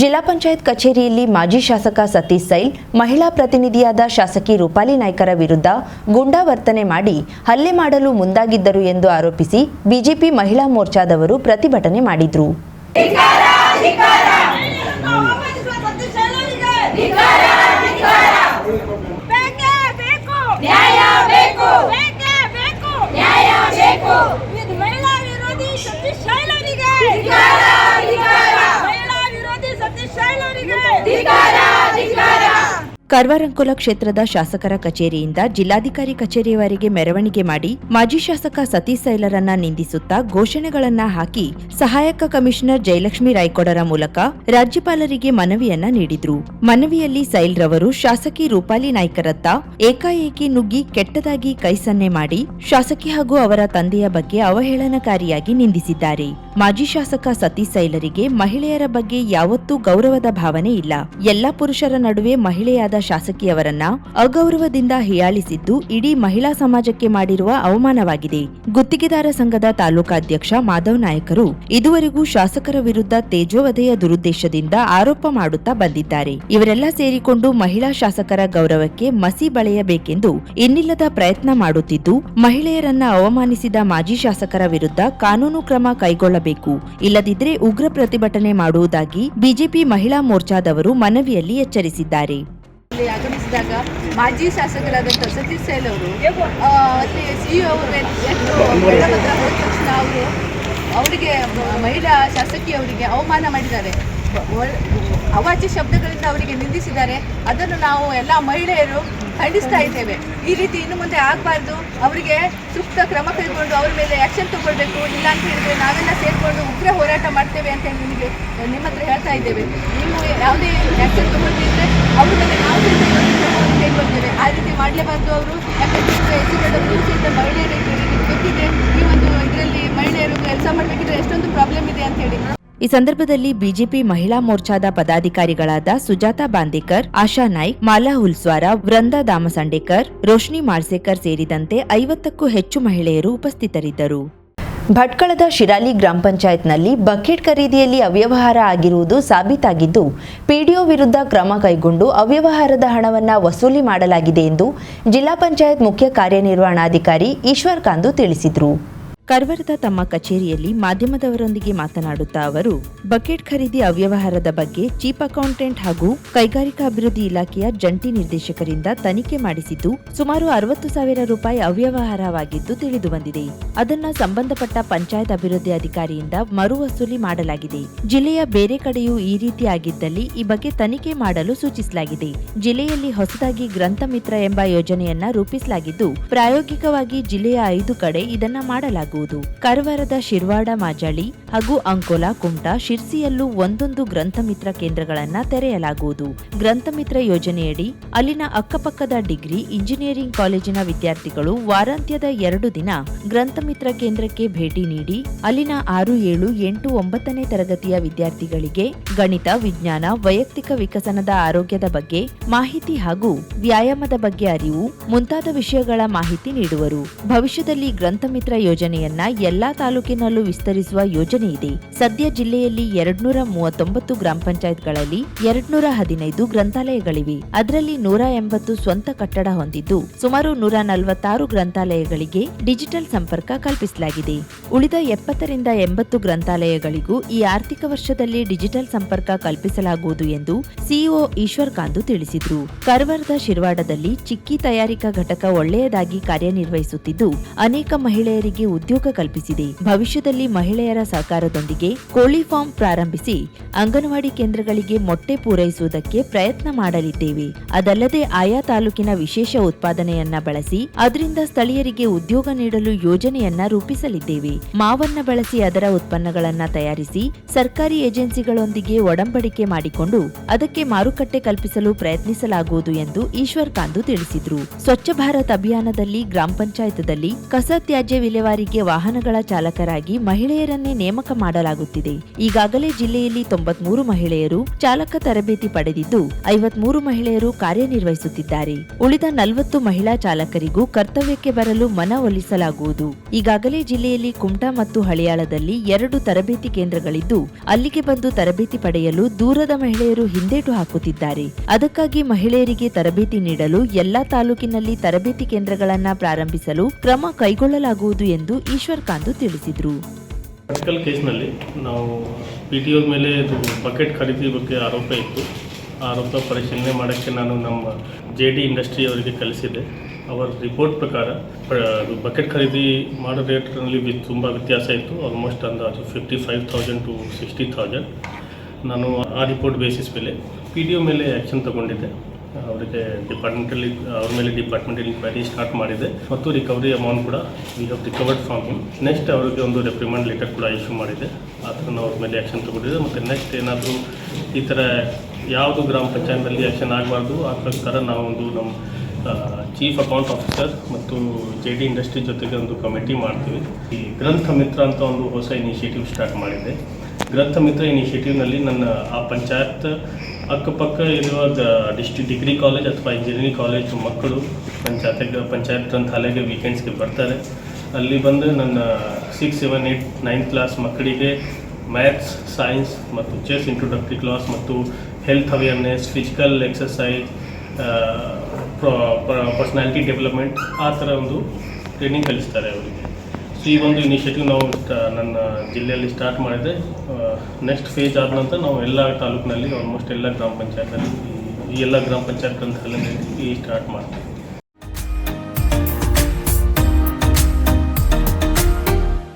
ಜಿಲ್ಲಾ ಪಂಚಾಯತ್ ಕಚೇರಿಯಲ್ಲಿ ಮಾಜಿ ಶಾಸಕ ಸತೀಶ್ ಸೈಲ್, ಮಹಿಳಾ ಪ್ರತಿನಿಧಿಯಾದ ಶಾಸಕಿ ರೂಪಾಲಿ ನಾಯ್ಕರ ವಿರುದ್ಧ ಗುಂಡಾ ವರ್ತನೆ ಮಾಡಿ ಹಲ್ಲೆ ಮಾಡಲು ಮುಂದಾಗಿದ್ದರು ಎಂದು ಆರೋಪಿಸಿ ಬಿಜೆಪಿ ಮಹಿಳಾ ಮೋರ್ಚಾದವರು ಪ್ರತಿಭಟನೆ ಮಾಡಿದ್ರು. tiga. ಕರ್ವಾರಂಕುಲ ಕ್ಷೇತ್ರದ ಶಾಸಕರ ಕಚೇರಿಯಿಂದ ಜಿಲ್ಲಾಧಿಕಾರಿ ಕಚೇರಿಯವರೆಗೆ ಮೆರವಣಿಗೆ ಮಾಡಿ ಮಾಜಿ ಶಾಸಕ ಸತೀಶ್ ಸೈಲರನ್ನ ನಿಂದಿಸುತ್ತಾ ಘೋಷಣೆಗಳನ್ನ ಹಾಕಿ ಸಹಾಯಕ ಕಮಿಷನರ್ ಜಯಲಕ್ಷ್ಮಿ ರಾಯ್ಕೊಡರ ಮೂಲಕ ರಾಜ್ಯಪಾಲರಿಗೆ ಮನವಿಯನ್ನ ನೀಡಿದ್ರು. ಮನವಿಯಲ್ಲಿ ಸೈಲ್ ರವರು ಶಾಸಕಿ ರೂಪಾಲಿ ನಾಯ್ಕರತ್ತ ಏಕಾಏಕಿ ನುಗ್ಗಿ ಕೆಟ್ಟದಾಗಿ ಕೈ ಸನ್ನೆ ಮಾಡಿ ಶಾಸಕಿ ಹಾಗೂ ಅವರ ತಂದೆಯ ಬಗ್ಗೆ ಅವಹೇಳನಕಾರಿಯಾಗಿ ನಿಂದಿಸಿದ್ದಾರೆ. ಮಾಜಿ ಶಾಸಕ ಸತೀಶ್ ಸೈಲರಿಗೆ ಮಹಿಳೆಯರ ಬಗ್ಗೆ ಯಾವತ್ತೂ ಗೌರವದ ಭಾವನೆ ಇಲ್ಲ. ಎಲ್ಲಾ ಪುರುಷರ ನಡುವೆ ಮಹಿಳೆಯಾದ ಶಾಸಕಿಯವರನ್ನ ಅಗೌರವದಿಂದ ಹೀಯಾಳಿಸಿದ್ದು ಇಡೀ ಮಹಿಳಾ ಸಮಾಜಕ್ಕೆ ಮಾಡಿರುವ ಅವಮಾನವಾಗಿದೆ. ಗುತ್ತಿಗೆದಾರ ಸಂಘದ ತಾಲೂಕಾಧ್ಯಕ್ಷ ಮಾಧವ್ ನಾಯಕರು ಇದುವರೆಗೂ ಶಾಸಕರ ವಿರುದ್ಧ ತೇಜೋವಧೆಯ ದುರುದ್ದೇಶದಿಂದ ಆರೋಪ ಮಾಡುತ್ತಾ ಬಂದಿದ್ದಾರೆ. ಇವರೆಲ್ಲ ಸೇರಿಕೊಂಡು ಮಹಿಳಾ ಶಾಸಕರ ಗೌರವಕ್ಕೆ ಮಸಿ ಬಳೆಯಬೇಕೆಂದು ಇನ್ನಿಲ್ಲದ ಪ್ರಯತ್ನ ಮಾಡುತ್ತಿದ್ದು, ಮಹಿಳೆಯರನ್ನ ಅವಮಾನಿಸಿದ ಮಾಜಿ ಶಾಸಕರ ವಿರುದ್ಧ ಕಾನೂನು ಕ್ರಮ ಕೈಗೊಳ್ಳಬೇಕು. ಇಲ್ಲದಿದ್ದರೆ ಉಗ್ರ ಪ್ರತಿಭಟನೆ ಮಾಡುವುದಾಗಿ ಬಿಜೆಪಿ ಮಹಿಳಾ ಮೋರ್ಚಾದವರು ಮನವಿಯಲ್ಲಿ ಎಚ್ಚರಿಸಿದ್ದಾರೆ. ಆಗಮಿಸಿದಾಗ ಮಾಜಿ ಶಾಸಕರಾದಂಥ ಸತೀಶ್ ಸೇಲ್ ಅವರು ಆ, ಅಲ್ಲಿ ಸಿ ಅವರು ಹೋದ ತಕ್ಷಣ ಅವರು ಅವರಿಗೆ ಮಹಿಳಾ ಶಾಸಕಿ ಅವರಿಗೆ ಅವಮಾನ ಮಾಡಿದ್ದಾರೆ. ಅವಾಚ್ಯ ಶಬ್ದಗಳಿಂದ ಅವರಿಗೆ ನಿಂದಿಸಿದ್ದಾರೆ. ಅದನ್ನು ನಾವು ಎಲ್ಲ ಮಹಿಳೆಯರು ಖಂಡಿಸ್ತಾ ಇದ್ದೇವೆ. ಈ ರೀತಿ ಇನ್ನು ಮುಂದೆ ಆಗಬಾರ್ದು. ಅವರಿಗೆ ಸೂಕ್ತ ಕ್ರಮ ಕೈಗೊಂಡು ಅವ್ರ ಮೇಲೆ ಆ್ಯಕ್ಷನ್ ತಗೊಳ್ಬೇಕು. ಇಲ್ಲ ಅಂತ ಹೇಳಿದ್ರೆ ನಾವೆಲ್ಲ ಸೇರಿಕೊಂಡು ಉಗ್ರ ಹೋರಾಟ ಮಾಡ್ತೇವೆ ಅಂತ ಹೇಳಿ ನಿಮಗೆ ನಿಮ್ಮ ಹತ್ರ ಹೇಳ್ತಾ ಇದ್ದೇವೆ. ನೀವು ಯಾವುದೇ ಆ್ಯಕ್ಷನ್ ತಗೊಳ್ತಿದ್ರೆ ಅವ್ರ ಮೇಲೆ ನಾವು ಕೈಗೊಳ್ತೇವೆ. ಆ ರೀತಿ ಮಾಡಲೇಬಾರ್ದು ಅವರು. ಯಾಕಂದ್ರೆ ಸಹಿತ ಮಹಿಳೆಯರಿಗೆ ಈ ಒಂದು ಇದರಲ್ಲಿ ಮಹಿಳೆಯರು ಕೆಲಸ ಮಾಡಬೇಕಿದ್ರೆ ಎಷ್ಟೊಂದು ಪ್ರಾಬ್ಲಮ್ ಇದೆ ಅಂತ ಹೇಳಿ. ಈ ಸಂದರ್ಭದಲ್ಲಿ ಬಿಜೆಪಿ ಮಹಿಳಾ ಮೋರ್ಚಾದ ಪದಾಧಿಕಾರಿಗಳಾದ ಸುಜಾತಾ ಬಾಂದೇಕರ್, ಆಶಾ ನಾಯ್ಕ್, ಮಾಲಾ ಹುಲ್ಸ್ವಾರ, ವೃಂದಾ ದಾಮಸಂಡೇಕರ್, ರೋಶ್ನಿ ಮಾಳ್ಸೇಕರ್ ಸೇರಿದಂತೆ ಐವತ್ತಕ್ಕೂ ಹೆಚ್ಚು ಮಹಿಳೆಯರು ಉಪಸ್ಥಿತರಿದ್ದರು. ಭಟ್ಕಳದ ಶಿರಾಲಿ ಗ್ರಾಮ ಪಂಚಾಯತ್ನಲ್ಲಿ ಬಕೆಟ್ ಖರೀದಿಯಲ್ಲಿ ಅವ್ಯವಹಾರ ಆಗಿರುವುದು ಸಾಬೀತಾಗಿದ್ದು, ಪಿಡಿಒ ವಿರುದ್ಧ ಕ್ರಮ ಕೈಗೊಂಡು ಅವ್ಯವಹಾರದ ಹಣವನ್ನು ವಸೂಲಿ ಮಾಡಲಾಗಿದೆ ಎಂದು ಜಿಲ್ಲಾ ಪಂಚಾಯತ್ ಮುಖ್ಯ ಕಾರ್ಯನಿರ್ವಹಣಾಧಿಕಾರಿ ಈಶ್ವರ್ ಕಾಂದು ತಿಳಿಸಿದರು. ಕರ್ವರದ ತಮ್ಮ ಕಚೇರಿಯಲ್ಲಿ ಮಾಧ್ಯಮದವರೊಂದಿಗೆ ಮಾತನಾಡುತ್ತಾ ಅವರು, ಬಕೆಟ್ ಖರೀದಿ ಅವ್ಯವಹಾರದ ಬಗ್ಗೆ ಚೀಫ್ ಅಕೌಂಟೆಂಟ್ ಹಾಗೂ ಕೈಗಾರಿಕಾ ಅಭಿವೃದ್ಧಿ ಇಲಾಖೆಯ ಜಂಟಿ ನಿರ್ದೇಶಕರಿಂದ ತನಿಖೆ ಮಾಡಿಸಿದ್ದು, ಸುಮಾರು ಅರವತ್ತು ಸಾವಿರ ರೂಪಾಯಿ ಅವ್ಯವಹಾರವಾಗಿದ್ದು ತಿಳಿದುಬಂದಿದೆ ಅದನ್ನು ಸಂಬಂಧಪಟ್ಟ ಪಂಚಾಯತ್ ಅಭಿವೃದ್ಧಿ ಅಧಿಕಾರಿಯಿಂದ ಮರು ವಸೂಲಿ ಮಾಡಲಾಗಿದೆ. ಜಿಲ್ಲೆಯ ಬೇರೆ ಕಡೆಯೂ ಈ ರೀತಿ ಆಗಿದ್ದಲ್ಲಿ ಈ ಬಗ್ಗೆ ತನಿಖೆ ಮಾಡಲು ಸೂಚಿಸಲಾಗಿದೆ. ಜಿಲ್ಲೆಯಲ್ಲಿ ಹೊಸದಾಗಿ ಗ್ರಂಥ ಮಿತ್ರ ಎಂಬ ಯೋಜನೆಯನ್ನ ರೂಪಿಸಲಾಗಿದ್ದು, ಪ್ರಾಯೋಗಿಕವಾಗಿ ಜಿಲ್ಲೆಯ ಐದು ಕಡೆ ಇದನ್ನ ಮಾಡಲಾಗುವುದು ಕಾರವಾರದ ಶಿರ್ವಾಡ ಮಾಜಳಿ ಹಾಗೂ ಅಂಕೋಲಾ ಕುಮಟಾ ಶಿರ್ಸಿಯಲ್ಲೂ ಒಂದೊಂದು ಗ್ರಂಥಮಿತ್ರ ಕೇಂದ್ರಗಳನ್ನ ತೆರೆಯಲಾಗುವುದು. ಗ್ರಂಥಮಿತ್ರ ಯೋಜನೆಯಡಿ ಅಲ್ಲಿನ ಅಕ್ಕಪಕ್ಕದ ಡಿಗ್ರಿ, ಇಂಜಿನಿಯರಿಂಗ್ ಕಾಲೇಜಿನ ವಿದ್ಯಾರ್ಥಿಗಳು ವಾರಾಂತ್ಯದ ಎರಡು ದಿನ ಗ್ರಂಥಮಿತ್ರ ಕೇಂದ್ರಕ್ಕೆ ಭೇಟಿ ನೀಡಿ ಅಲ್ಲಿನ ಆರು ಏಳು ಎಂಟು ಒಂಬತ್ತನೇ ತರಗತಿಯ ವಿದ್ಯಾರ್ಥಿಗಳಿಗೆ ಗಣಿತ, ವಿಜ್ಞಾನ, ವೈಯಕ್ತಿಕ ವಿಕಸನದ ಆರೋಗ್ಯದ ಬಗ್ಗೆ ಮಾಹಿತಿ ಹಾಗೂ ವ್ಯಾಯಾಮದ ಬಗ್ಗೆ ಅರಿವು ಮುಂತಾದ ವಿಷಯಗಳ ಮಾಹಿತಿ ನೀಡುವರು. ಭವಿಷ್ಯದಲ್ಲಿ ಗ್ರಂಥ ಮಿತ್ರ ಯೋಜನೆಯನ್ನ ಎಲ್ಲಾ ತಾಲೂಕಿನಲ್ಲೂ ವಿಸ್ತರಿಸುವ ಯೋಜನೆ ಇದೆ. ಸದ್ಯ ಜಿಲ್ಲೆಯಲ್ಲಿ ಎರಡ್ನೂರ ಮೂವತ್ತೊಂಬತ್ತು ಗ್ರಾಮ ಪಂಚಾಯತ್ಗಳಲ್ಲಿ ಎರಡ್ನೂರ ಹದಿನೈದು ಗ್ರಂಥಾಲಯಗಳಿವೆ. ಅದರಲ್ಲಿ ನೂರ ಎಂಬತ್ತು ಸ್ವಂತ ಕಟ್ಟಡ ಹೊಂದಿದ್ದು, ಸುಮಾರು ನೂರ ನಲವತ್ತಾರು ಗ್ರಂಥಾಲಯಗಳಿಗೆ ಡಿಜಿಟಲ್ ಸಂಪರ್ಕ ಕಲ್ಪಿಸಲಾಗಿದೆ. ಉಳಿದ ಎಪ್ಪತ್ತರಿಂದ ಎಂಬತ್ತು ಗ್ರಂಥಾಲಯಗಳಿಗೂ ಈ ಆರ್ಥಿಕ ವರ್ಷದಲ್ಲಿ ಡಿಜಿಟಲ್ ಸಂಪರ್ಕ ಕಲ್ಪಿಸಲಾಗುವುದು ಎಂದು ಸಿಇಒ ಈಶ್ವರ್ ಕಾಂದು ತಿಳಿಸಿದರು. ಕರ್ವಾರದ ಶಿರ್ವಾಡದಲ್ಲಿ ಚಿಕ್ಕಿ ತಯಾರಿಕಾ ಘಟಕ ಒಳ್ಳೆಯದಾಗಿ ಕಾರ್ಯನಿರ್ವಹಿಸುತ್ತಿದ್ದು, ಅನೇಕ ಮಹಿಳೆಯರಿಗೆ ಉದ್ಯೋಗ ಕಲ್ಪಿಸಿದೆ. ಭವಿಷ್ಯದಲ್ಲಿ ಮಹಿಳೆಯರ ಸಹಕಾರದೊಂದಿಗೆ ಕೋಳಿ ಫಾರ್ಮ್ ಪ್ರಾರಂಭಿಸಿ ಅಂಗನವಾಡಿ ಕೇಂದ್ರಗಳಿಗೆ ಮೊಟ್ಟೆ ಪೂರೈಸುವುದಕ್ಕೆ ಪ್ರಯತ್ನ ಮಾಡಲಿದ್ದೇವೆ. ಅದಲ್ಲದೆ ಆಯಾ ತಾಲೂಕಿನ ವಿಶೇಷ ಉತ್ಪಾದನೆಯನ್ನ ಬಳಸಿ ಅದರಿಂದ ಸ್ಥಳೀಯರಿಗೆ ಉದ್ಯೋಗ ನೀಡಲು ಯೋಜನೆಯನ್ನ ರೂಪಿಸಲಿದ್ದೇವೆ. ಮಾವನ್ನ ಬಳಸಿ ಅದರ ಉತ್ಪನ್ನಗಳನ್ನ ತಯಾರಿಸಿ ಸರ್ಕಾರಿ ಏಜೆನ್ಸಿಗಳೊಂದಿಗೆ ಒಡಂಬಡಿಕೆ ಮಾಡಿಕೊಂಡು ಅದಕ್ಕೆ ಮಾರುಕಟ್ಟೆ ಕಲ್ಪಿಸಲು ಪ್ರಯತ್ನಿಸಲಾಗುವುದು ಎಂದು ಈಶ್ವರ್ ಕಾಂದು ತಿಳಿಸಿದ್ರು. ಸ್ವಚ್ಛ ಭಾರತ್ ಅಭಿಯಾನದಲ್ಲಿ ಗ್ರಾಮ ಪಂಚಾಯತ್ದಲ್ಲಿ ಕಸ ತ್ಯಾಜ್ಯ ವಿಲೇವಾರಿಗೆ ವಾಹನಗಳ ಚಾಲಕರಾಗಿ ಮಹಿಳೆಯರನ್ನೇ ನೇಮಕ ಮಾಡಲಾಗುತ್ತಿದೆ. ಈಗಾಗಲೇ ಜಿಲ್ಲೆಯಲ್ಲಿ ತೊಂಬತ್ಮೂರು ಮಹಿಳೆಯರು ಚಾಲಕ ತರಬೇತಿ ಪಡೆದಿದ್ದು, ಐವತ್ಮೂರು ಮಹಿಳೆಯರು ಕಾರ್ಯನಿರ್ವಹಿಸುತ್ತಿದ್ದಾರೆ. ಉಳಿದ ನಲವತ್ತು ಮಹಿಳಾ ಚಾಲಕರಿಗೂ ಕರ್ತವ್ಯಕ್ಕೆ ಬರಲು ಮನವೊಲಿಸಲಾಗುವುದು ಈಗಾಗಲೇ ಜಿಲ್ಲೆಯಲ್ಲಿ ಕುಮಟಾ ಮತ್ತು ಹಳಿಯಾಳದಲ್ಲಿ ಎರಡು ತರಬೇತಿ ಕೇಂದ್ರಗಳಿದ್ದು, ಅಲ್ಲಿಗೆ ಬಂದು ತರಬೇತಿ ಪಡೆಯಲು ದೂರದ ಮಹಿಳೆಯರು ಹಿಂದೇಟು ಹಾಕುತ್ತಿದ್ದಾರೆ. ಅದಕ್ಕಾಗಿ ಮಹಿಳೆಯರಿಗೆ ತರಬೇತಿ ನೀಡಲು ಎಲ್ಲಾ ತಾಲೂಕಿನಲ್ಲಿ ತರಬೇತಿ ಕೇಂದ್ರಗಳನ್ನ ಪ್ರಾರಂಭಿಸಲು ಕ್ರಮ ಕೈಗೊಳ್ಳಲಾಗುವುದು ಎಂದು ಈಶ್ವರ್ ಕಾಂದು ತಿಳಿಸಿದರು. ಪ್ರಾಕ್ಟಿಕಲ್ ಕೇಸ್ನಲ್ಲಿ ನಾವು ಪಿ ಟಿ ಒ ಮೇಲೆ ಇದು ಬಕೆಟ್ ಖರೀದಿ ಬಗ್ಗೆ ಆರೋಪ ಇತ್ತು. ಆರೋಪ ಪರಿಶೀಲನೆ ಮಾಡೋಕ್ಕೆ ನಾನು ನಮ್ಮ ಜೆ ಡಿ ಇಂಡಸ್ಟ್ರಿ ಅವರಿಗೆ ಕಲಿಸಿದೆ ಅವರ ರಿಪೋರ್ಟ್ ಪ್ರಕಾರ ಅದು ಬಕೆಟ್ ಖರೀದಿ ಮಾಡೋ ರೇಟ್ನಲ್ಲಿ ತುಂಬ ವ್ಯತ್ಯಾಸ ಇತ್ತು. ಆಲ್ಮೋಸ್ಟ್ ಅಂದಾಜು fifty five thousand to sixty thousand ನಾನು ಆ ರಿಪೋರ್ಟ್ ಬೇಸಿಸ್ ಮೇಲೆ ಪಿ ಡಿ ಒ ಮೇಲೆ ಆ್ಯಕ್ಷನ್ ತಗೊಂಡಿದ್ದೆ. ಅವರಿಗೆ ಡಿಪಾರ್ಟ್ಮೆಂಟಲ್ಲಿ ಅವ್ರ ಮೇಲೆ ಡಿಪಾರ್ಟ್ಮೆಂಟಲ್ಲಿ ಇನ್ಕ್ವೈರಿ ಸ್ಟಾರ್ಟ್ ಮಾಡಿದೆ. ಮತ್ತು ರಿಕವರಿ ಅಮೌಂಟ್ ಕೂಡ we have recovered from him next ಅವರಿಗೆ ಒಂದು ರೆಪ್ರಿಮೆಂಡ್ ಲೆಟರ್ ಕೂಡ ಇಶ್ಯೂ ಮಾಡಿದೆ. ಆ ಥರ ಅವ್ರ ಮೇಲೆ ಆ್ಯಕ್ಷನ್ ತಗೊಂಡಿದೆ ಮತ್ತು ನೆಕ್ಸ್ಟ್ ಏನಾದರೂ ಈ ಥರ ಯಾವುದು ಗ್ರಾಮ ಪಂಚಾಯತ್ನಲ್ಲಿ ಆ್ಯಕ್ಷನ್ ಆಗಬಾರ್ದು, ಆ ಪ್ರಕಾರ ನಾವೊಂದು ನಮ್ಮ ಚೀಫ್ ಅಕೌಂಟ್ ಆಫೀಸರ್ ಮತ್ತು ಜೆ ಡಿ ಇಂಡಸ್ಟ್ರಿ ಜೊತೆಗೆ ಒಂದು ಕಮಿಟಿ ಮಾಡ್ತೀವಿ. ಈ ಗ್ರಂಥ ಮಿತ್ರ ಅಂತ ಒಂದು ಹೊಸ ಇನಿಷಿಯೇಟಿವ್ ಸ್ಟಾರ್ಟ್ ಮಾಡಿದೆ. ಗ್ರಂಥ ಮಿತ್ರ ಇನಿಷಿಯೇಟಿವ್ನಲ್ಲಿ ನನ್ನ ಆ ಪಂಚಾಯತ್ ಅಕ್ಕಪಕ್ಕ ಇರುವ ಡಿಸ್ಟ್ರಿಕ್ಟ್ ಡಿಗ್ರಿ ಕಾಲೇಜ್ ಅಥವಾ ಇಂಜಿನಿಯರಿಂಗ್ ಕಾಲೇಜ್ ಮಕ್ಕಳು ಪಂಚಾಯತ್ ಪಂಚಾಯತ್ ಗ್ರಂಥಾಲಯಕ್ಕೆ ವೀಕೆಂಡ್ಸ್ಗೆ ಬರ್ತಾರೆ. ಅಲ್ಲಿ ಬಂದು ನನ್ನ six seven eight nine class ಮಕ್ಕಳಿಗೆ ಮ್ಯಾಥ್ಸ್ ಸೈನ್ಸ್ ಮತ್ತು ಚೆಸ್ ಇಂಟ್ರೊಡಕ್ಟರಿ ಕ್ಲಾಸ್ ಮತ್ತು health awareness physical exercise personality development ಆ ಥರ ಒಂದು ಟ್ರೈನಿಂಗ್ ಕಲಿಸ್ತಾರೆ ಅವರಿಗೆ. ಈ ಒಂದು ಇನಿಷಿಯೇಟಿವ್ ನಾವು ನನ್ನ ಜಿಲ್ಲೆಯಲ್ಲಿ ಸ್ಟಾರ್ಟ್ ಮಾಡಿದೆ. ನೆಕ್ಸ್ಟ್ ಫೇಜ್ ಆದ ನಂತರ ನಾವು ಎಲ್ಲ ತಾಲೂಕಿನಲ್ಲಿ ಆಲ್ಮೋಸ್ಟ್ ಎಲ್ಲ ಗ್ರಾಮ ಪಂಚಾಯತ್ನಲ್ಲಿ ಈ ಎಲ್ಲ ಗ್ರಾಮ ಪಂಚಾಯತ್ ಗ್ರಂಥಾಲಯದಲ್ಲಿ ಈ ಸ್ಟಾರ್ಟ್ ಮಾಡ್ತೀವಿ.